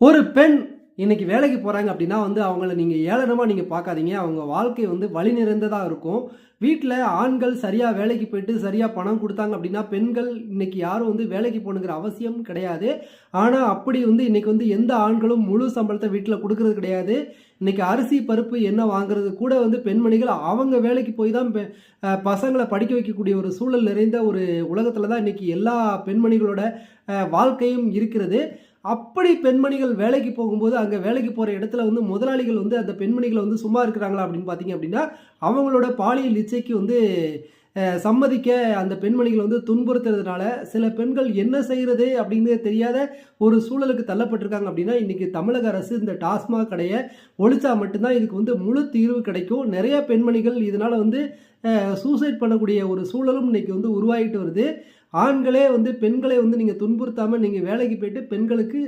ஒரு பெண் இன்னைக்கு வேலைக்கு போகிறாங்க அப்படின்னா வந்து அவங்கள நீங்கள் ஏளனமாக நீங்கள் பார்க்காதீங்க. அவங்க வாழ்க்கை வந்து வழி நிறைந்ததாக இருக்கும். வீட்டில் ஆண்கள் சரியாக வேலைக்கு போயிட்டு சரியாக பணம் கொடுத்தாங்க அப்படின்னா பெண்கள் இன்னைக்கு யாரும் வந்து வேலைக்கு போகணுங்கிற அவசியம் கிடையாது. ஆனால் அப்படி வந்து இன்னைக்கு வந்து எந்த ஆண்களும் முழு சம்பளத்தை வீட்டில் கொடுக்கறது கிடையாது. இன்னைக்கு அரிசி பருப்பு என்ன வாங்குறது கூட வந்து பெண்மணிகள் அவங்க வேலைக்கு போய் தான் பெ- பசங்களை படிக்க வைக்கக்கூடிய ஒரு சூழல் நிறைந்த ஒரு உலகத்தில் தான் இன்னைக்கு எல்லா பெண்மணிகளோட வாழ்க்கையும் இருக்கிறது. அப்படி பெண்மணிகள் வேலைக்கு போகும்போது அங்கே வேலைக்கு போகிற இடத்துல வந்து முதலாளிகள் வந்து அந்த பெண்மணிகளை வந்து சும்மா இருக்கிறாங்களா அப்படின்னு பார்த்தீங்க அப்படின்னா அவங்களோட பாலியல் இச்சைக்கு வந்து சம்மதிக்க அந்த பெண்மணிகள் வந்து துன்புறுத்துறதுனால சில பெண்கள் என்ன செய்கிறது அப்படின்னு தெரியாத ஒரு சூழலுக்கு தள்ளப்பட்டிருக்காங்க அப்படின்னா இன்றைக்கி தமிழக அரசு இந்த டாஸ்மாக் கடையை ஒழிச்சா மட்டும்தான் இதுக்கு வந்து முழு தீர்வு கிடைக்கும். நிறைய பெண்மணிகள் இதனால் வந்து சூசைட் பண்ணக்கூடிய ஒரு சூழலும் இன்றைக்கி வந்து உருவாகிட்டு வருது. ஆண்களே வந்து பெண்களை வந்து நீங்கள் துன்புறுத்தாமல் நீங்கள் வேலைக்கு போயிட்டு பெண்களுக்கு